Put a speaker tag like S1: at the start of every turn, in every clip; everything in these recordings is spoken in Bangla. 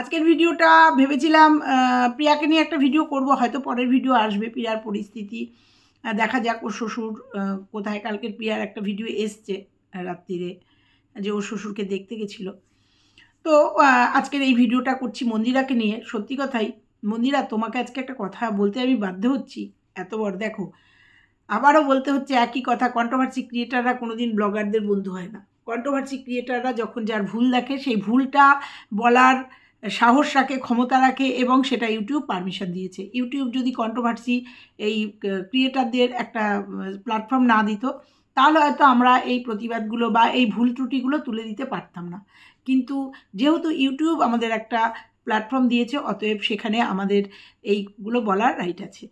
S1: আজকের ভিডিওটা ভেবেছিলাম প্রিয়াকে নিয়ে একটা ভিডিও করব, হয়তো পরের ভিডিও আসবে প্রিয়ার পরিস্থিতি। দেখা যাক ওর শ্বশুর কোথায়? কালকের প্রিয়ার একটা ভিডিও এসছে রাত্রিরে, যে ওর শ্বশুরকে দেখতে গেছিল। তো আজকের এই ভিডিওটা করছি মন্দিরাকে নিয়ে। সত্যি কথাই, মন্দিরা, তোমাকে আজকে একটা কথা বলতে আমি বাধ্য হচ্ছি। এত বড়, দেখো, আবারও বলতে হচ্ছে একই কথা কন্ট্রোভার্সি ক্রিয়েটাররা কোনোদিন ব্লগারদের বন্ধু হয় না। কন্ট্রোভার্সি ক্রিয়েটাররা যখন যার ভুল দেখে, সেই ভুলটা বলার সাহস রাখে, ক্ষমতা রাখে এবং সেটা ইউটিউব পারমিশন দিয়েছে। ইউটিউব যদি কন্ট্রোভার্সি এই ক্রিয়েটারদের একটা প্ল্যাটফর্ম না দিত, তাহলে হয়তো আমরা এই প্রতিবাদগুলো বা এই ভুল ত্রুটিগুলো তুলে দিতে পারতাম না। কিন্তু যেহেতু ইউটিউব আমাদের একটা প্ল্যাটফর্ম দিয়েছে, অতএব সেখানে আমাদের এইগুলো বলার রাইট আছে।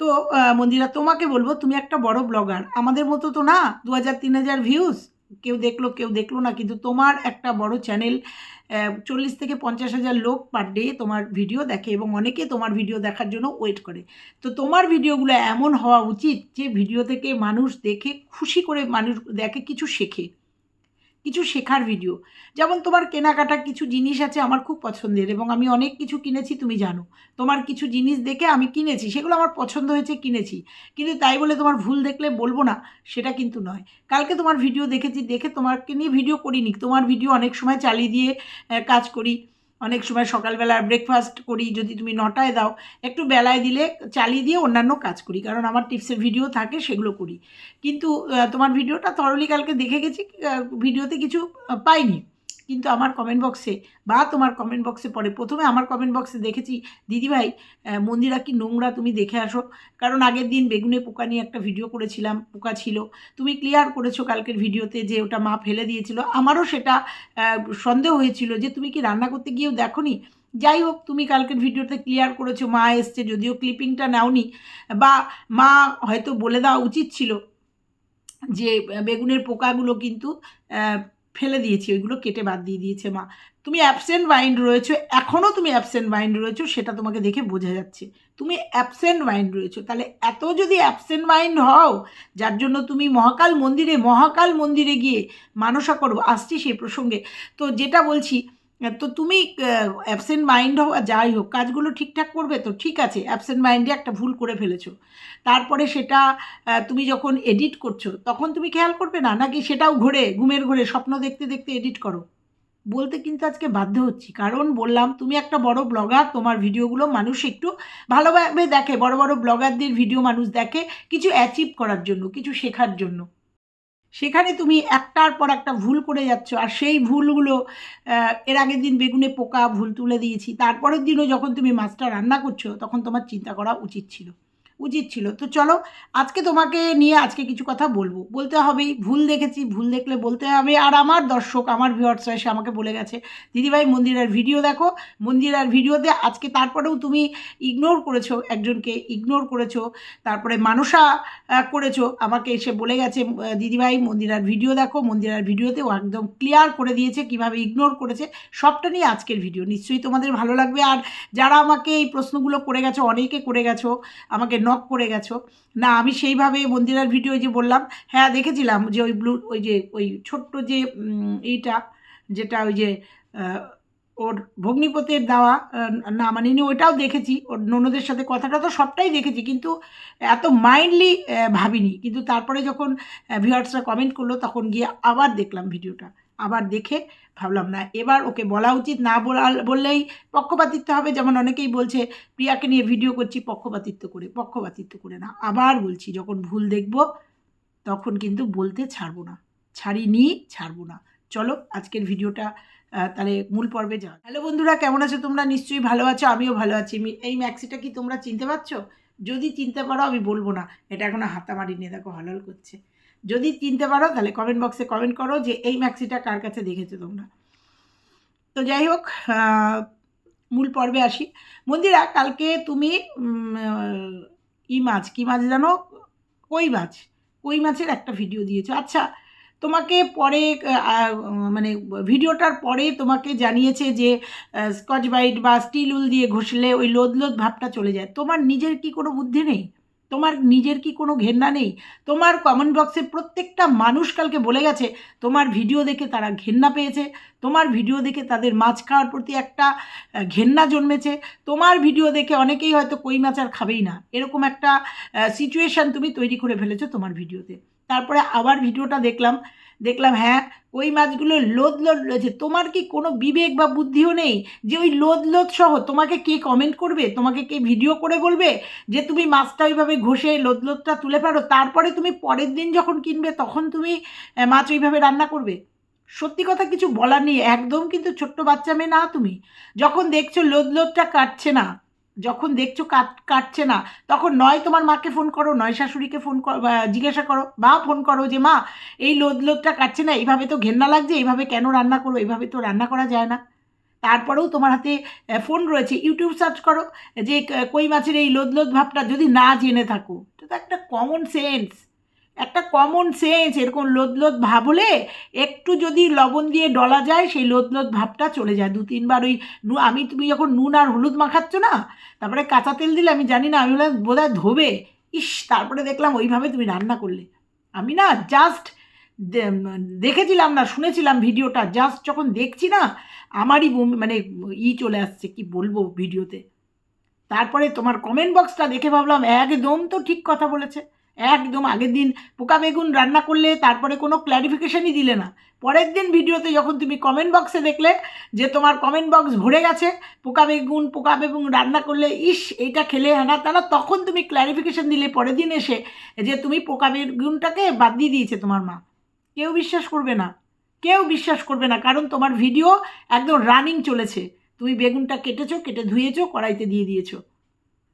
S1: তো মন্দিরা, তোমাকে বলব, তুমি একটা বড় ব্লগার আমাদের মতো তো না দু হাজার তিন হাজার ভিউজ কেউ দেখল কেউ দেখল না। কিন্তু তোমার একটা বড় চ্যানেল চল্লিশ থেকে পঞ্চাশ হাজার লোক পার ডে তোমার ভিডিও দেখে এবং অনেকে তোমার ভিডিও দেখার জন্য ওয়েট করে। তো তোমার ভিডিওগুলো এমন হওয়া উচিত যে ভিডিও থেকে মানুষ দেখে, খুশি করে মানুষ দেখে, কিছু শেখে। কিছু শেখার ভিডিও যেমন তোমার কেনাকাটা কিছু জিনিস আছে আমার খুব পছন্দের এবং আমি অনেক কিছু কিনেছি, তুমি জানো। তোমার কিছু জিনিস দেখে আমি কিনেছি, সেগুলো আমার পছন্দ হয়েছে, কিনেছি। কিন্তু তাই বলে তোমার ভুল দেখলে বলব না, সেটা কিন্তু নয়। কালকে তোমার ভিডিও দেখেছি, দেখে তোমাকে নিয়ে ভিডিও করিনি, তোমার ভিডিও অনেক সময় চালিয়ে দিয়ে কাজ করি। অনেক সময় সকালবেলা ব্রেকফাস্ট করি, যদি তুমি নটায় দাও, একটু বেলায় দিলে চালিয়ে দিয়ে অন্যান্য কাজ করি, কারণ আমার টিপসের ভিডিও থাকে, সেগুলো করি। কিন্তু তোমার ভিডিওটা থরলি কালকে দেখে গেছি ভিডিওতে কিছু পাইনি। কিন্তু আমার কমেন্ট বক্সে বা তোমার কমেন্ট বক্সে পরে প্রথমে আমার কমেন্ট বক্সে দেখেছি, দিদিভাই মন্দিরা কি নোংরা? তুমি দেখে আসো। কারণ আগের দিন বেগুনে পোকা নিয়ে একটা ভিডিও করেছিলাম, পোকা ছিল। তুমি ক্লিয়ার করেছ কালকের ভিডিওতে যে ওটা মা ফেলে দিয়েছিল। আমারও সেটা সন্দেহ হয়েছিল যে তুমি কি রান্না করতে গিয়েও দেখোনি? যাই হোক, তুমি কালকের ভিডিওতে ক্লিয়ার করেছ, মা এসছে, যদিও ক্লিপিংটা নাওনি। বা মা হয়তো বলে দেওয়া উচিত ছিল যে বেগুনের পোকাগুলো কিন্তু ফেলে দিয়েছি, ওইগুলো কেটে বাদ দিয়ে দিয়েছে মা। তুমি অ্যাবসেন্ট মাইন্ড রয়েছো এখনও তুমি অ্যাবসেন্ট মাইন্ড রয়েছো, সেটা তোমাকে দেখে বোঝা যাচ্ছে। তুমি অ্যাবসেন্ট মাইন্ড রয়েছো, তাহলে এত যদি অ্যাবসেন্ট মাইন্ড হও, যার জন্য তুমি মহাকাল মন্দিরে মহাকাল মন্দিরে গিয়ে মানসা করো, আসছি সেই প্রসঙ্গে। তো যেটা বলছি তো তুমি অ্যাবসেন্ট মাইন্ড হও আর যাই হোক, কাজগুলো ঠিকঠাক করবে তো ঠিক আছে অ্যাবসেন্ট মাইন্ডে একটা ভুল করে ফেলেছো। তারপরে সেটা তুমি যখন এডিট করছ, তখন তুমি খেয়াল করবে না? নাকি সেটাও ঘুরে, ঘুমের ঘুরে, স্বপ্ন দেখতে দেখতে এডিট করো? বলতে কিন্তু আজকে বাধ্য হচ্ছি, কারণ বললাম, তুমি একটা বড় ব্লগার তোমার ভিডিওগুলো মানুষ একটু ভালোভাবে দেখে, বড় বড় ব্লগারদের ভিডিও মানুষ দেখে, কিছু অ্যাচিভ করার জন্য, কিছু শেখার জন্য। সেখানে তুমি একটার পর একটা ভুল করে যাচ্ছ, আর সেই ভুলগুলো এর আগের দিন বেগুনে পোকা ভুল তুলে দিয়েছি, তারপরের দিনও যখন তুমি মাছটা রান্না করছ, তখন তোমার চিন্তা করা উচিত ছিল। উচিত ছিল। তো চলো, আজকে তোমাকে নিয়ে আজকে কিছু কথা বলব। বলতে হবেই ভুল দেখেছি, ভুল দেখলে বলতে হবে। আর আমার দর্শক, আমার ভিউয়ার্সরা এসে আমাকে বলে গেছে, দিদিভাই, মন্দিরের ভিডিও দেখো। মন্দিরের ভিডিওতে আজকে তারপরেও তুমি ইগনোর করেছ, একজনকে ইগনোর করেছ, তারপরে মানসা করেছ। আমাকে এসে বলে গেছে দিদিভাই, মন্দিরার ভিডিও দেখো। মন্দিরার ভিডিওতে ও একদম ক্লিয়ার করে দিয়েছে, কীভাবে ইগনোর করেছে। সবটা নিয়ে আজকের ভিডিও নিশ্চয়ই তোমাদের ভালো লাগবে। আর যারা আমাকে এই প্রশ্নগুলো করে গেছো, অনেকে করে গেছো, আমাকে নক করে গেছো। না, আমি সেইভাবে মন্দিরার ভিডিও যে বললাম হ্যাঁ দেখেছিলাম যে ওই ব্লু ওই যে, ওই ছোট্ট যে এইটা, যেটা ওই যে ওর ভগ্নিপতির দেওয়া না মানে ওইটাও দেখেছি, ওর ননদের সাথে কথাটা তো সবটাই দেখেছি, কিন্তু এত মাইন্ডলি ভাবিনি। কিন্তু তারপরে যখন ভিউয়ার্সরা কমেন্ট করল, তখন গিয়ে আবার দেখলাম ভিডিওটা আবার দেখে ভাবলাম না। এবার ওকে বলা উচিত, না বলা বললেই পক্ষপাতিত্ব হবে। যেমন অনেকেই বলছে, প্রিয়াকে নিয়ে ভিডিও করছি, পক্ষপাতিত্ব করে পক্ষপাতিত্ব করে না। আবার বলছি, যখন ভুল দেখব, তখন কিন্তু বলতে ছাড়বো না। ছাড়িনি, ছাড়বো না। চলো, আজকের ভিডিওটা তাহলে মূল পর্বে যাও হ্যালো বন্ধুরা, কেমন আছো তোমরা? নিশ্চয়ই ভালো আছো, আমিও ভালো আছি। এই ম্যাক্সিটা কি তোমরা চিনতে পারছ? যদি চিনতে পারো, আমি বলব না। এটা এখনও হাতামারি নিয়ে দেখো, হলহল করছে। যদি চিনতে পারো, তাহলে কমেন্ট বক্সে কমেন্ট করো যে এই ম্যাক্সিটা কার কাছে দেখেছ তোমরা। তো যাই হোক মূল পর্বে আসি। মন্দিরা, কালকে তুমি ই মাছ, কী মাছ জানো? কই মাছ? কই মাছের একটা ভিডিও দিয়েছ। আচ্ছা তোমাকে পরে মানে ভিডিওটার পরে তোমাকে জানিয়েছে যে স্কচ বাইট বা স্টিল উল দিয়ে ঘষলে ওই লোদ লোদ ভাবটা চলে যায়। তোমার নিজের কি কোনো বুদ্ধি নেই? তোমার নিজের কি কোনো ঘেন্না নেই? তোমার কমেন্ট বক্সে প্রত্যেকটা মানুষ কালকে বলে গেছে, তোমার ভিডিও দেখে তারা ঘেন্না পেয়েছে, তোমার ভিডিও দেখে তাদের মাছ খাওয়ার প্রতি একটা ঘেন্না জন্মেছে, তোমার ভিডিও দেখে অনেকেই হয়তো কই মাছ আর খাবেই না। এরকম একটা সিচুয়েশান তুমি তৈরি করে ফেলেছো তোমার ভিডিওতে তারপরে আবার ভিডিওটা দেখলাম দেখলাম হ্যাঁ ওই মাছগুলো লোদ লোদ রয়েছে। তোমার কি কোনো বিবেক বা বুদ্ধিও নেই যে ওই লোদ লোদ সহ তোমাকে কে কমেন্ট করবে? তোমাকে কে ভিডিও করে বলবে যে তুমি মাছটা ওইভাবে ঘষে লোদ লোদটা তুলে পারো তারপরে তুমি পরের দিন যখন কিনবে তখন তুমি মাছ ওইভাবে রান্না করবে? সত্যি কথা কিছু বলার নেই, একদম কিন্তু ছোট্ট বাচ্চা মেয়ে না তুমি। যখন দেখছ লোদ লোদটা কাটছে না যখন দেখছ কাট, কাটছে না, তখন নয় তোমার মাকে ফোন করো, নয় শাশুড়িকে ফোন জিজ্ঞাসা করো, বা ফোন করো যে, মা, এই লোদ, লোদটা কাটছে না, এইভাবে তো ঘেন্না লাগছে, এইভাবে কেন রান্না করো, এইভাবে তো রান্না করা যায় না। তারপরেও তোমার হাতে ফোন রয়েছে ইউটিউব সার্চ করো, যে কই মাছের এই লোদ লোদ ভাবটা যদি না জেনে থাকো তো একটা কমন সেন্স একটা কমন সেন্স এরকম লোদ লোদ ভাব হলে একটু যদি লবণ দিয়ে ডলা যায়, সেই লোদ লোদ ভাবটা চলে যায়। দু তিনবার ওই আমি তুমি যখন নুন আর হলুদ মাখাচ্ছ না, তারপরে কাঁচা তেল দিলে আমি জানি না, আমি বললাম, বোধহয় ধোবে। ইস, তারপরে দেখলাম ওইভাবে তুমি রান্না করলে। আমি না জাস্ট দেখেছিলাম না, শুনেছিলাম ভিডিওটা জাস্ট যখন দেখছি না, আমারই মানে ই চলে আসছে, কি বলব ভিডিওতে। তারপরে তোমার কমেন্ট বক্সটা দেখে ভাবলাম, একদম তো ঠিক কথা বলেছে। একদম আগের দিন পোকা বেগুন রান্না করলে তারপরে কোনো ক্ল্যারিফিকেশনই দিলে না। পরের দিন ভিডিওতে যখন তুমি কমেন্ট বক্সে দেখলে যে তোমার কমেন্ট বক্স ভরে গেছে, পোকা বেগুন পোকা বেগুন রান্না করলে, ইস, এইটা খেলে হ্যানা তারা তখন তুমি ক্ল্যারিফিকেশান দিলে, পরের দিন এসে যে তুমি পোকা বেগুনটাকে বাদ দিয়ে দিয়েছে তোমার মা। কেউ বিশ্বাস করবে না। কেউ বিশ্বাস করবে না, কারণ তোমার ভিডিও একদম রানিং চলেছে। তুমি বেগুনটা কেটেছো, কেটে ধুয়েছো, কড়াইতে দিয়ে দিয়েছ।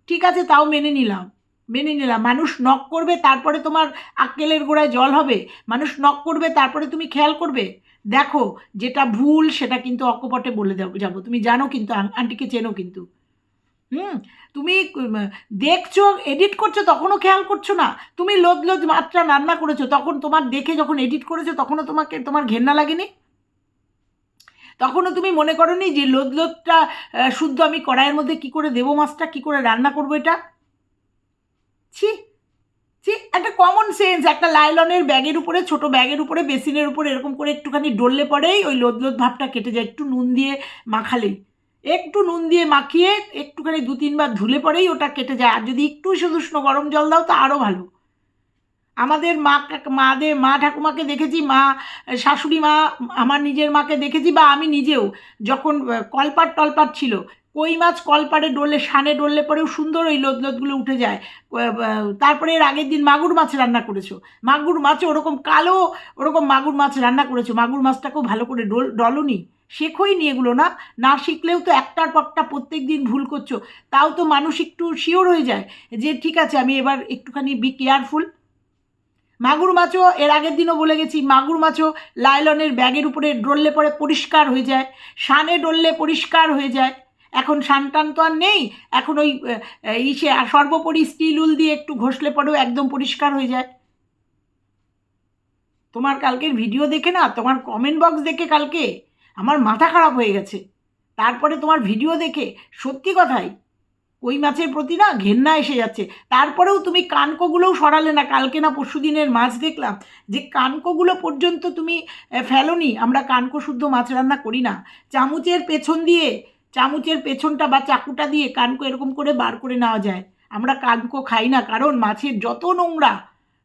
S1: ঠিক আছে, তাও মেনে নিলাম। মেনে নিলাম। মানুষ নক করবে, তারপরে তোমার আক্কেলের গোড়ায় জল হবে। মানুষ নক করবে, তারপরে তুমি খেয়াল করবে। দেখো, যেটা ভুল, সেটা কিন্তু অকপটে বলে যাব তুমি জানো কিন্তু, আন- আন্টিকে চেনো কিন্তু। হুম? তুমি দেখছ এডিট করছ, তখনও খেয়াল করছ না। তুমি লোদ লোদ মাত্রা রান্না করেছ, তখন তোমার দেখে যখন এডিট করেছ, তখনও তোমাকে, তোমার ঘেন্না লাগেনি? তখনও তুমি মনে করনি যে লোদ লোদটা শুদ্ধ আমি কড়াইয়ের মধ্যে কি করে দেবো মাছটা, কি করে রান্না করব এটা? ছি ছি, একটা কমন সেন্স একটা লাইলনের ব্যাগের উপরে, ছোট ব্যাগের উপরে, বেসিনের উপরে এরকম করে একটুখানি ডললে পরেই ওই লোদ লোদ ভাবটা কেটে যায়, একটু নুন দিয়ে মাখালেই একটু নুন দিয়ে মাখিয়ে একটুখানি দু তিনবার ধুলে পরেই ওটা কেটে যায়। আর যদি একটু শুধু উষ্ণ গরম জল দাও, তো আরও ভালো। আমাদের মা মাদের মা ঠাকুমাকে দেখেছি, মা, শাশুড়ি মা, আমার নিজের মাকে দেখেছি বা আমি নিজেও, যখন কলপাট টলপাট ছিল কই মাছ কলপাড়ে ডললে সানে ডললে পরেও সুন্দর ওই লোদ লোদগুলো উঠে যায়। তারপরে এর আগের দিন মাগুর মাছ রান্না করেছ। মাগুর মাছে ওরকম কালো, ওরকম মাগুর মাছ রান্না করেছ। মাগুর মাছটাকেও ভালো করে ডল, ডলনি। শেখোই নি এগুলো না। না শিখলেও তো একটার পরটা প্রত্যেক দিন ভুল করছ। তাও তো মানুষ একটু শিওর হয়ে যায় যে, ঠিক আছে, আমি এবার একটুখানি বি কেয়ারফুল মাগুর মাছও এর আগের দিনও বলে গেছি, মাগুর মাছও লাইলনের ব্যাগের উপরে ডললে পরে পরিষ্কার হয়ে যায়। সানে ডললে পরিষ্কার হয়ে যায়। এখন সান টান তো আর নেই, এখন ওই ইসে আর সর্বোপরি স্টিল উল দিয়ে একটু ঘষলে পরেও একদম পরিষ্কার হয়ে যায়। তোমার কালকের ভিডিও দেখে না, তোমার কমেন্ট বক্স দেখে কালকে আমার মাথা খারাপ হয়ে গেছে। তারপরে তোমার ভিডিও দেখে, সত্যি কথাই, কই মাছের প্রতি না ঘেন্না এসে যাচ্ছে। তারপরেও তুমি কানকোগুলোও সরালে না, কালকে না পরশু দিনের মাছ দেখলাম যে কানকোগুলো পর্যন্ত তুমি ফেলোনি, আমরা কানকো শুদ্ধ মাছ রান্না করি না। চামচের পেছন দিয়ে চামচের পেছনটা বা চাকুটা দিয়ে কানকো এরকম করে বার করে নেওয়া যায়। আমরা কানকো খাই না, কারণ মাছের যত নোংরা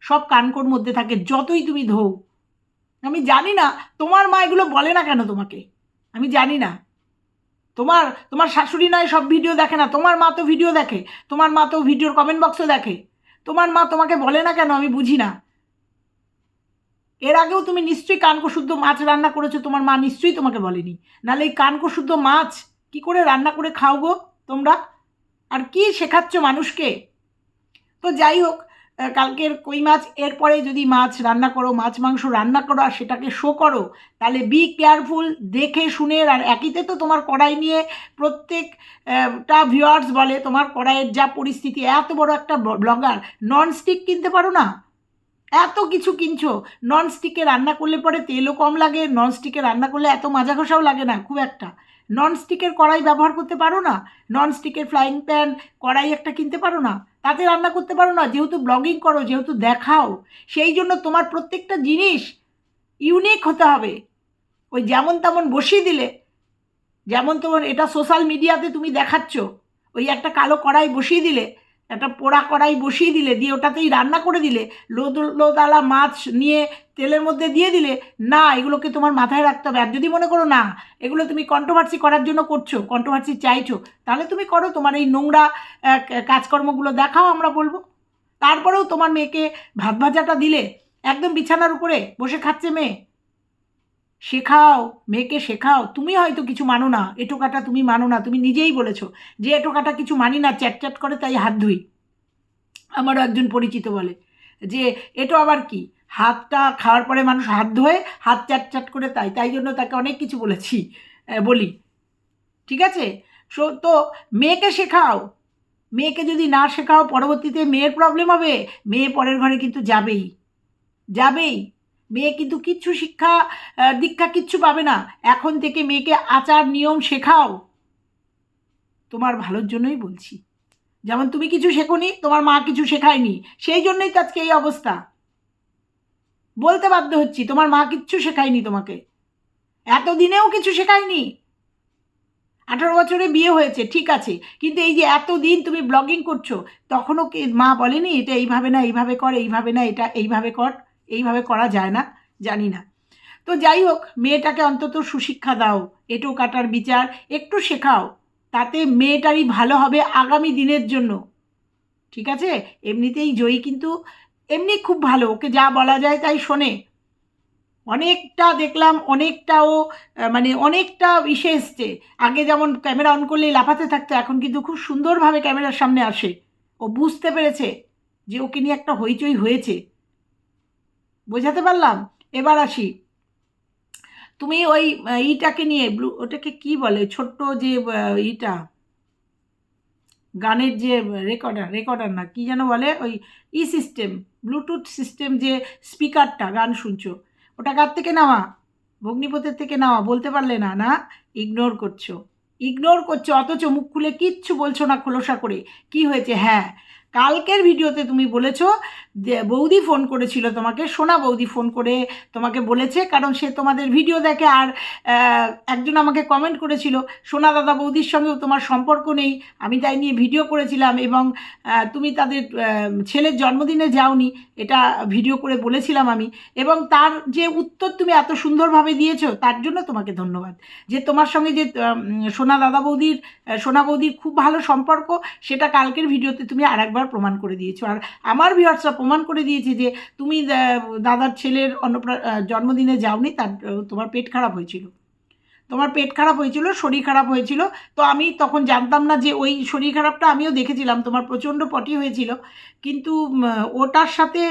S1: সব কানকোর মধ্যে থাকে, যতই তুমি ধোও। আমি জানি না, তোমার মা এগুলো বলে না কেন তোমাকে? আমি জানি না। তোমার তোমার শাশুড়ি নয় সব ভিডিও দেখে না, তোমার মা তো ভিডিও দেখে, তোমার মা তো ভিডিওর কমেন্ট বক্সও দেখে। তোমার মা তোমাকে বলে না কেন আমি বুঝি না। এর আগেও তুমি নিশ্চয়ই কানকো শুদ্ধ মাছ রান্না করেছ, তোমার মা নিশ্চয়ই তোমাকে বলেনি। নাহলে এই কানকো শুদ্ধ মাছ কি করে রান্না করে খাও গো তোমরা? আর কি শেখাচ্ছ মানুষকে? তো যাই হোক কালকের কই মাছ, এরপরে যদি মাছ রান্না করো, মাছ, মাংস রান্না করো আর সেটাকে শো করো, তাহলে বি কেয়ারফুল দেখে, শুনে, আর একইতে তো তোমার কড়াই নিয়ে প্রত্যেকটা ভিউয়ার্স বলে, তোমার কড়াইয়ের যা পরিস্থিতি, এত বড় একটা ব্লগার নন স্টিক কিনতে পারো না? এত কিছু কিনছো নন স্টিকে রান্না করলে পরে তেলও কম লাগে নন স্টিকে রান্না করলে এত মাজা ঘষাও লাগে না, খুব একটা। নন স্টিকের কড়াই ব্যবহার করতে পারো না? নন স্টিকের ফ্রাইং প্যান কড়াই একটা কিনতে পারো না? তাতে রান্না করতে পারো না? যেহেতু ব্লগিং করো, যেহেতু দেখাও, সেই জন্য তোমার প্রত্যেকটা জিনিস ইউনিক হতে হবে। ওই যেমন তেমন বসিয়ে দিলে, যেমন তোমার এটা সোশ্যাল মিডিয়াতে তুমি দেখাচ্ছ, ওই একটা কালো কড়াই বসিয়ে দিলে একটা পোড়া কড়াই বসিয়ে দিলে, দিয়ে ওটাতেই রান্না করে দিলে, লোদ লোদালা মাছ নিয়ে তেলের মধ্যে দিয়ে দিলে, না, এগুলোকে তোমার মাথায় রাখতে হবে। আর যদি মনে করো না, এগুলো তুমি কন্ট্রোভার্সি করার জন্য করছ কন্ট্রোভার্সি চাইছো, তাহলে তুমি করো, তোমার এই নোংরা কাজকর্মগুলো দেখাও, আমরা বলব। তারপরেও তোমার মেয়েকে ভাত ভাজাটা দিলে, একদম বিছানার উপরে বসে খাচ্ছে মেয়ে। শেখাও, মেয়েকে শেখাও। তুমি হয়তো কিছু মানো না এটোকাটা তুমি মানো না, তুমি নিজেই বলেছ যে এটোকাটা কিছু মানি না, চ্যাট চ্যাট করে তাই হাত ধুই। আমারও একজন পরিচিত বলে যে এটো আবার কি? হাতটা খাওয়ার পরে মানুষ হাত ধোয়ে, হাত চ্যাট চ্যাট করে তাই তাই জন্য তাকে অনেক কিছু বলেছি বলি। ঠিক আছে? সো, তো মেয়েকে শেখাও। মেয়েকে যদি না শেখাও, পরবর্তীতে মেয়ের প্রবলেম হবে, মেয়ে পরের ঘরে কিন্তু যাবেই। যাবেই। মেয়ে কিন্তু কিচ্ছু শিক্ষা দীক্ষা কিচ্ছু পাবে না। এখন থেকে মেয়েকে আচার, নিয়ম শেখাও। তোমার ভালোর জন্যই বলছি। যেমন তুমি কিছু শেখোনি, তোমার মা কিছু শেখায়নি। সেই জন্যই তো আজকে এই অবস্থা। বলতে বাধ্য হচ্ছি, তোমার মা কিচ্ছু শেখায়নি তোমাকে। এতদিনেও কিছু শেখায়নি। আঠারো বছরে বিয়ে হয়েছে, ঠিক আছে। কিন্তু এই যে এতদিন তুমি ব্লগিং করছ, তখনও মা বলেনি, এটা এইভাবে না, এইভাবে কর, এইভাবে না, এটা এইভাবে কর? এইভাবে করা যায় না, জানি না। তো যাই হোক, মেয়েটাকে অন্তত সুশিক্ষা দাও, এটো কাটার বিচার একটু শেখাও, তাতে মেয়েটারই ভালো হবে আগামী দিনের জন্য। ঠিক আছে? এমনিতেই জয়ী কিন্তু এমনি খুব ভালো, ওকে যা বলা যায় তাই শোনে। অনেকটা দেখলাম, অনেকটা ও মানে অনেকটা ইসে এসছে। আগে যেমন ক্যামেরা অন করলেই লাফাতে থাকতো, এখন কিন্তু খুব সুন্দরভাবে ক্যামেরার সামনে আসে। ও বুঝতে পেরেছে যে ওকে নিয়ে একটা হইচই হয়েছে। বোঝাতে পারলাম? এবার আসি। তুমি ওই ইটাকে নিয়ে ব্লু, ওটাকে কি বলে? ছোট্ট যে ইটা। গানের যে রেকর্ডার রেকর্ডার না, কি যেন বলে? ওই ই সিস্টেম ব্লুটুথ সিস্টেম যে স্পিকারটা গান শুনছো। ওটা কার থেকে নেওয়া? ভগ্নিপথের থেকে নেওয়া, বলতে পারলে না না? ইগনোর করছ। ইগনোর করছ, অথচ মুখ খুলে কিচ্ছু বলছো না খোলসা করে। কি হয়েছে? হ্যাঁ কালকের ভিডিওতে তুমি বলেছ বৌদি ফোন করেছিল তোমাকে, সোনা বৌদি ফোন করে তোমাকে বলেছে, কারণ সে তোমাদের ভিডিও দেখে আর একজন আমাকে কমেন্ট করেছিল, সোনা দাদা বৌদির সঙ্গেও তোমার সম্পর্ক নেই, আমি তাই নিয়ে ভিডিও করেছিলাম এবং তুমি তাদের ছেলের জন্মদিনে যাওনি, এটা ভিডিও করে বলেছিলাম আমি, এবং তার যে উত্তর তুমি এত সুন্দরভাবে দিয়েছ, তার জন্য তোমাকে ধন্যবাদ। যে তোমার সঙ্গে যে সোনা দাদা বৌদির সোনা বৌদির খুব ভালো সম্পর্ক, সেটা কালকের ভিডিওতে তুমি আরেকবার প্রমাণ করে দিয়েছ। আর আমার ভিউয়ার্সরা প্রমাণ করে দিয়েছে যে তুমি দাদার ছেলের অন্নপ্রা জন্মদিনে যাওনি তার তোমার পেট খারাপ হয়েছিল। তোমার পেট খারাপ হয়েছিল শরীর খারাপ হয়েছিল। তো আমি তখন জানতাম না যে ওই শরীর খারাপটা আমিও দেখেছিলাম তোমার প্রচণ্ড পটি হয়েছিল। কিন্তু ওটার সাথে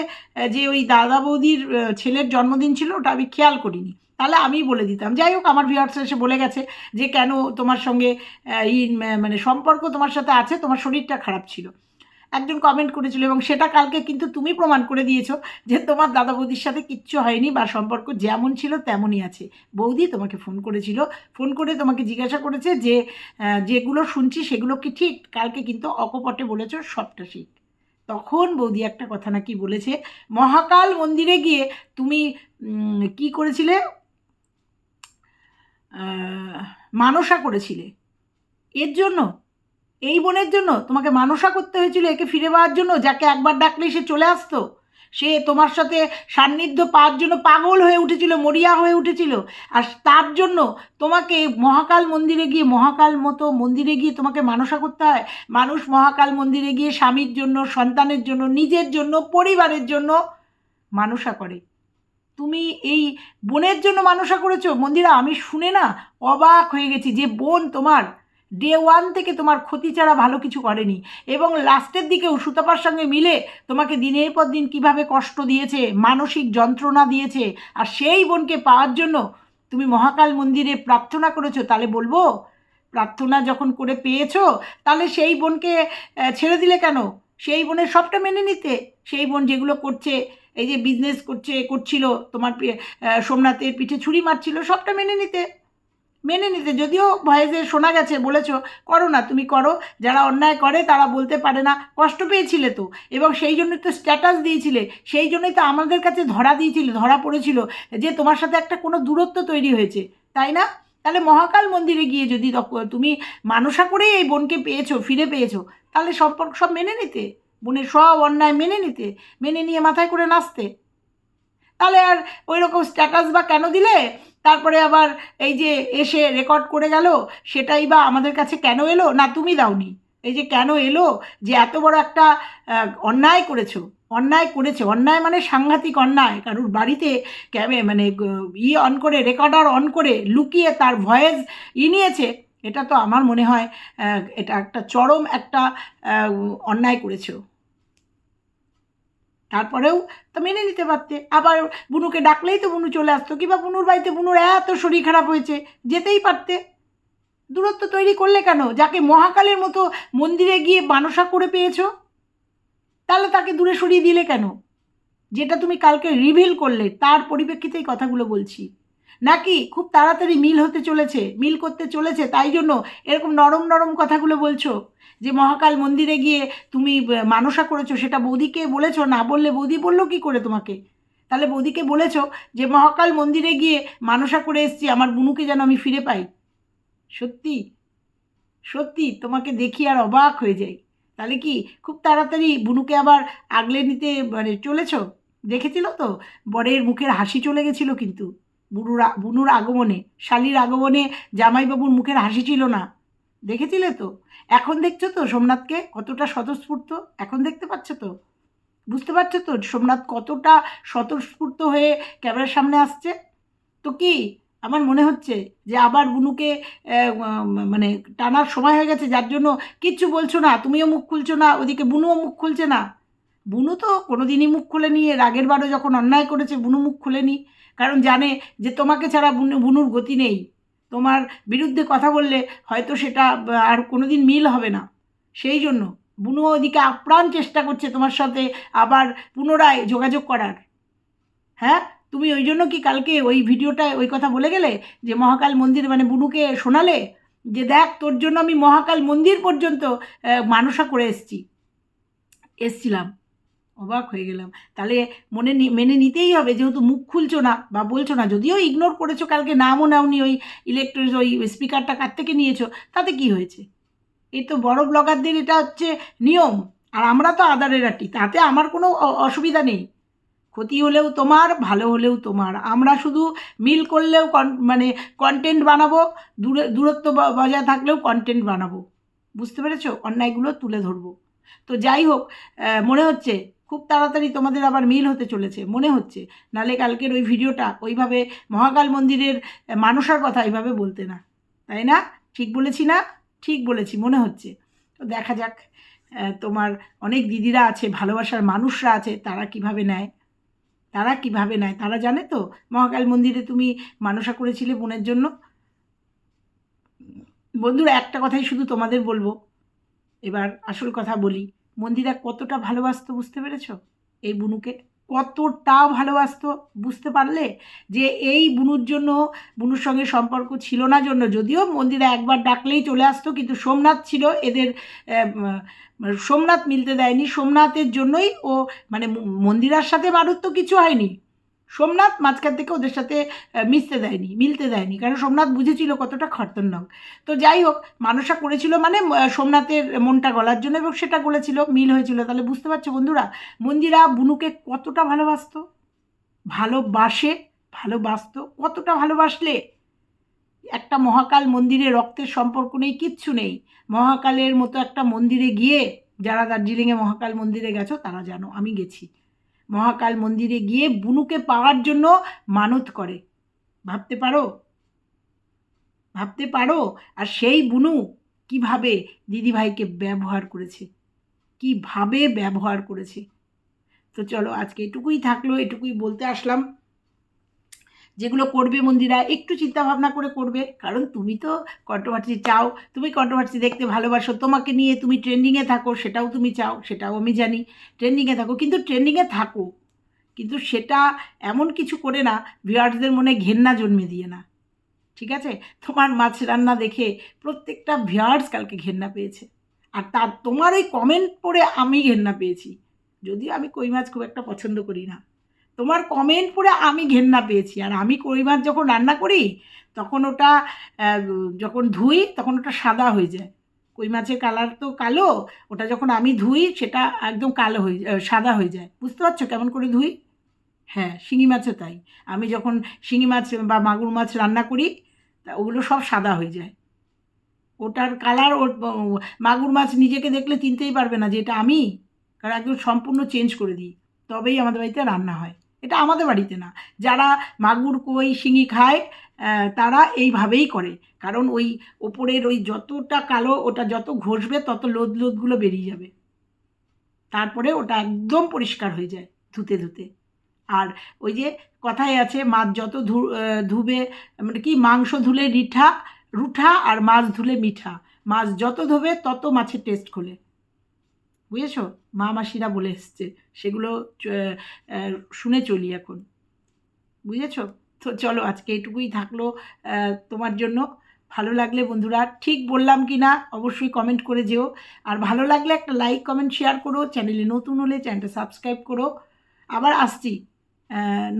S1: যে ওই দাদা বৌদির ছেলের জন্মদিন ছিল ওটা আমি খেয়াল করিনি। তাহলে আমিই বলে দিতাম। যাই হোক আমার ভিউয়ার্স এসে বলে গেছে যে কেন তোমার সঙ্গে আহ, ই মানে সম্পর্ক তোমার সাথে আছে তোমার শরীরটা খারাপ ছিল। একজন কমেন্ট করেছিল এবং সেটা কালকে কিন্তু তুমি প্রমাণ করে দিয়েছ যে তোমার দাদা বৌদির সাথে কিচ্ছু হয়নি বা সম্পর্ক যেমন ছিল তেমনই আছে। বৌদি তোমাকে ফোন করেছিল ফোন করে তোমাকে জিজ্ঞাসা করেছে যে যেগুলো শুনছি সেগুলো কি ঠিক? কালকে কিন্তু অকপটে বলেছ সবটা ঠিক। তখন বৌদি একটা কথা নাকি বলেছে, মহাকাল মন্দিরে গিয়ে তুমি কি করেছিলে? মানসা করেছিলে। এর জন্য এই বোনের জন্য তোমাকে মানসা করতে হয়েছিল, একে ফিরে পাওয়ার জন্য, যাকে একবার ডাকলেই সে চলে আসতো। সে তোমার সাথে সান্নিধ্য পাওয়ার জন্য পাগল হয়ে উঠেছিল, মরিয়া হয়ে উঠেছিল। আর তার জন্য তোমাকে মহাকাল মন্দিরে গিয়ে, মহাকাল মতো মন্দিরে গিয়ে তোমাকে মানসা করতে হয়। মানুষ মহাকাল মন্দিরে গিয়ে স্বামীর জন্য, সন্তানের জন্য, নিজের জন্য, পরিবারের জন্য মানসা করে। তুমি এই বোনের জন্য মানসা করেছ? মন্দিরা, আমি শুনে না অবাক হয়ে গেছি যে বোন তোমার ডে ওয়ান থেকে তোমার ক্ষতি ছাড়া ভালো কিছু করেনি। এবং লাস্টের দিকেও সুতপার সঙ্গে মিলে তোমাকে দিনের পর দিন কীভাবে কষ্ট দিয়েছে, মানসিক যন্ত্রণা দিয়েছে, আর সেই বোনকে পাওয়ার জন্য তুমি মহাকাল মন্দিরে প্রার্থনা করেছ, তাহলে বলব, প্রার্থনা যখন করে পেয়েছ, তাহলে সেই বোনকে ছেড়ে দিলে কেন? সেই বোনের সবটা মেনে নিতে। সেই বোন যেগুলো করছে, এই যে বিজনেস করছে, করছিল, তোমার সোমনাথের পিঠে ছুরি মারছিল, সবটা মেনে নিতে। মেনে নিতে। যদিও ভয়েসে শোনা গেছে, বলেছ, করো না, তুমি করো। যারা অন্যায় করে, তারা বলতে পারে না। কষ্ট পেয়েছিলে তো। এবং সেই জন্য তো স্ট্যাটাস দিয়েছিলে। সেই জন্যই তো আমাদের কাছে ধরা দিয়েছিলে, ধরা পড়েছিল যে তোমার সাথে একটা কোনো দূরত্ব তৈরি হয়েছে। তাই না? তাহলে মহাকাল মন্দিরে গিয়ে যদি তুমি মানসা করেই এই বোনকে পেয়েছ, ফিরে পেয়েছ, তাহলে সম্পর্ক সব মেনে নিতে। বোনের সব অন্যায় মেনে নিতে। মেনে নিয়ে মাথায় করে নাচতে। তাহলে আর ওই রকম স্ট্যাটাস বা কেন দিলে? তারপরে আবার এই যে এসে রেকর্ড করে গেল, সেটাই বা আমাদের কাছে কেন এলো? না, তুমি দাওনি। এই যে কেন এলো? যে এত বড় একটা অন্যায় করেছ। অন্যায় করেছে। অন্যায় মানে সাংঘাতিক অন্যায়। কারুর বাড়িতে ক্যামে মানে ই অন করে রেকর্ডার অন করে লুকিয়ে তার ভয়েস ই নিয়েছে, এটা তো আমার মনে হয় এটা একটা চরম একটা অন্যায় করেছ। তারপরেও তো মেনে নিতে পারতে। আবার বুনুকে ডাকলেই তো বুনু চলে আসতো। কিংবা বুনুর বাড়িতে বুনুর এত শরীর খারাপ হয়েছে, যেতেই পারতে। দূরত্ব তৈরি করলে কেন? যাকে মহাকালের মতো মন্দিরে গিয়ে মানসা করে পেয়েছ, তাহলে তাকে দূরে সরিয়ে দিলে কেন? যেটা তুমি কালকে রিভিল করলে, তার পরিপ্রেক্ষিতেই কথাগুলো বলছি। নাকি খুব তাড়াতাড়ি মিল হতে চলেছে, মিল করতে চলেছে, তাই জন্য এরকম নরম নরম কথাগুলো বলছো। যে মহাকাল মন্দিরে গিয়ে তুমি মানসা করেছ, সেটা বৌদিকে বলেছ, না বললে বৌদি বলল কি করে তোমাকে? তাহলে বৌদিকে বলেছ যে মহাকাল মন্দিরে গিয়ে মানসা করে এসেছি, আমার বুনুকে যেন আমি ফিরে পাই। সত্যি? সত্যি? তোমাকে দেখি আর অবাক হয়ে যাই। তাহলে কি খুব তাড়াতাড়ি বুনুকে আবার আগলে নিতে মানে চলেছ? দেখেছিল তো? বরের মুখের হাসি চলে গেছিল কিন্তু। বুনুর বুনুর আগমনে, শালির আগমনে জামাইবাবুর মুখের হাসি ছিল না। দেখেছিলে তো? এখন দেখছ তো সোমনাথকে কতটা স্বতঃস্ফূর্ত? এখন দেখতে পাচ্ছ তো? বুঝতে পারছ তো সোমনাথ কতটা স্বতঃস্ফূর্ত হয়ে ক্যামেরার সামনে আসছে? তো কি, আমার মনে হচ্ছে যে আবার বুনুকে মানে টানার সময় হয়ে গেছে, যার জন্য কিচ্ছু বলছো না, তুমিও মুখ খুলছো না, ওদিকে বুনুও মুখ খুলছে না। বুনু তো কোনোদিনই মুখ খুলেনি, এর আগের বারও যখন অন্যায় করেছে, বুনু মুখ খুলে খুলেনি। কারণ জানে যে তোমাকে ছাড়া বুনু, বুনুর গতি নেই। তোমার বিরুদ্ধে কথা বললে হয়তো সেটা আর কোনো দিন মিল হবে না। সেই জন্য বুনু ওদিকে আপ্রাণ চেষ্টা করছে তোমার সাথে আবার পুনরায় যোগাযোগ করার। হ্যাঁ? তুমি ওই জন্য কি কালকে ওই ভিডিওটায় ওই কথা বলে গেলে যে মহাকাল মন্দির মানে বুনুকে শোনালে যে দেখ তোর জন্য আমি মহাকাল মন্দির পর্যন্ত মানসা করে এসছি, এসছিলাম। অবাক হয়ে গেলাম। তাহলে মনে মেনে নিতেই হবে যেহেতু মুখ খুলছো না বা বলছো না, যদিও ইগনোর করেছ, কালকে নামও নাওনি ওই ইলেকট্রিক ওই স্পিকারটা কার থেকে নিয়েছো, তাতে কি হয়েছে? এই তো বড় ব্লগারদের এটা হচ্ছে নিয়ম, আর আমরা তো আদারের আটি তাতে আমার কোনো অসুবিধা নেই। ক্ষতি হলেও তোমার, ভালো হলেও তোমার। আমরা শুধু মিল করলেও মানে কন্টেন্ট বানাবো, দূরে, দূরত্ব বজায় থাকলেও কন্টেন্ট বানাবো। বুঝতে পেরেছ? অন্যায়গুলো তুলে ধরবো। তো যাই হোক মনে হচ্ছে খুব তাড়াতাড়ি তোমাদের আবার মিল হতে চলেছে, মনে হচ্ছে। নালে কালকের ওই ভিডিওটা ওইভাবে মহাকাল মন্দিরের মানুষের কথা এইভাবে বলতে না। তাই না? ঠিক বলেছি না? ঠিক বলেছি, মনে হচ্ছে। তো দেখা যাক তোমার অনেক দিদিরা আছে, ভালোবাসার মানুষরা আছে, তারা কীভাবে নেয়? তারা কীভাবে নেয়? তারা জানে তো? মহাকাল মন্দিরে তুমি মানসা করেছিলে বোনের জন্য? বন্ধুরা, একটা কথাই শুধু তোমাদের বলব। এবার আসল কথা বলি। মন্দিরা কতটা ভালোবাসতো বুঝতে পেরেছ? এই বুনুকে কতটা ভালোবাসত বুঝতে পারলে? যে এই বুনুর জন্য, বুনুর সঙ্গে সম্পর্ক ছিল না জন্য, যদিও মন্দিরা একবার ডাকলেই চলে আসতো, কিন্তু সোমনাথ ছিল এদের সোমনাথ মিলতে দেয়নি। সোমনাথের জন্যই ও মানে মন্দিরার সাথে মারুর তো কিছু হয়নি। সোমনাথ মাঝখান থেকে ওদের সাথে মিশতে দেয়নি, মিলতে দেয়নি। কারণ সোমনাথ বুঝেছিল কতটা খরতন্নক তো যাই হোক, মানসা করেছিল মানে সোমনাথের মনটা গলার জন্য এবং সেটা গলেছিল মিল হয়েছিল। তাহলে বুঝতে পারছ বন্ধুরা, মন্দিরা বুনুকে কতটা ভালোবাসতো? ভালোবাসে, ভালোবাসত, কতটা ভালোবাসলে? একটা মহাকাল মন্দিরে রক্তের সম্পর্ক নেই, কিচ্ছু নেই। মহাকালের মতো একটা মন্দিরে গিয়ে, যারা দার্জিলিংয়ে মহাকাল মন্দিরে গেছো, তারা জানো, আমি গেছি। মহাকাল মন্দিরে গিয়ে বুনুকে পাওয়ার জন্য মানত করে। ভাবতে পারো? ভাবতে পারো? আর সেই বুনু কীভাবে দিদিভাইকে ব্যবহার করেছে? কীভাবে ব্যবহার করেছে? তো চলো আজকে এটুকুই থাকল, এটুকুই বলতে আসলাম। যেগুলো করবে মন্দিরা, একটু চিন্তা ভাবনা করে করবে। কারণ তুমি তো কন্ট্রোভার্সি চাও, তুমি কন্ট্রোভার্সি দেখতে ভালোবাসো, তোমাকে নিয়ে তুমি ট্রেন্ডিংয়ে থাকো, সেটাও তুমি চাও, সেটাও আমি জানি। ট্রেন্ডিংয়ে থাকো, কিন্তু ট্রেন্ডিংয়ে থাকো। কিন্তু সেটা এমন কিছু করে না ভিউয়ার্সদের মনে ঘেন্না জন্মে দিয়ে না। ঠিক আছে? তোমার মাছ রান্না দেখে প্রত্যেকটা ভিয়ার্স কালকে ঘেন্না পেয়েছে। আর তার, তোমার ওই কমেন্ট পড়ে আমি ঘেন্না পেয়েছি। যদিও আমি কই মাছ খুব একটা পছন্দ করি না। তোমার কমেন্ট পড়ে আমি ঘেন্না পেয়েছি। আর আমি কই মাছ যখন রান্না করি, তখন ওটা যখন ধুই, তখন ওটা সাদা হয়ে যায়। কই মাছের কালার তো কালো, ওটা যখন আমি ধুই, সেটা একদম কালো হয়ে সাদা হয়ে যায়। বুঝতে পারছ কেমন করে ধুই? হ্যাঁ শিঙি মাছও তাই। আমি যখন শিঙি মাছ বা মাগুর মাছ রান্না করি, তা ওগুলো সব সাদা হয়ে যায়। ওটার কালার ও- মাগুর মাছ নিজেকে দেখলে চিনতেই পারবে না যে এটা আমি। কারণ একদম সম্পূর্ণ চেঞ্জ করে দিই। তবেই আমাদের বাড়িতে রান্না হয়। এটা আমাদের বাড়িতে না। যারা মাগুর, কই, শিঙি খায় তারা এইভাবেই করে। কারণ ওই ওপরের ওই যতটা কালো, ওটা যত ঘষবে, তত লোদ লোদগুলো বেরিয়ে যাবে। তারপরে ওটা একদম পরিষ্কার হয়ে যায় ধুতে ধুতে। আর ওই যে কথায় আছে, মাছ যত ধু ধুবে মানে কি, মাংস ধুলে রিঠা, রুঠা আর মাছ ধুলে মিঠা। মাছ যত ধোবে, তত মাছের টেস্ট খোলে। বুঝেছ? মা মাসিরা বলে এসছে। সেগুলো শুনে চলি এখন। বুঝেছ? তো চলো, আজকে এটুকুই থাকল। তোমার জন্য ভালো লাগলে বন্ধুরা, ঠিক বললাম কি না, অবশ্যই কমেন্ট করে যেও। আর ভালো লাগলে একটা লাইক কমেন্ট শেয়ার করো। চ্যানেলে নতুন হলে চ্যানেলটা সাবস্ক্রাইব করো। আবার আসছি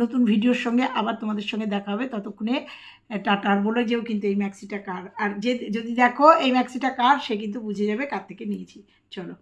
S1: নতুন ভিডিওর সঙ্গে। আবার তোমাদের সঙ্গে দেখা হবে ততক্ষণে। টাটার বলে যেও কিন্তু এই ম্যাক্সিটা কার? আর যে, যদি দেখো এই ম্যাক্সিটা কার, সে কিন্তু বুঝে যাবে কার থেকে নিয়েছি। চলো।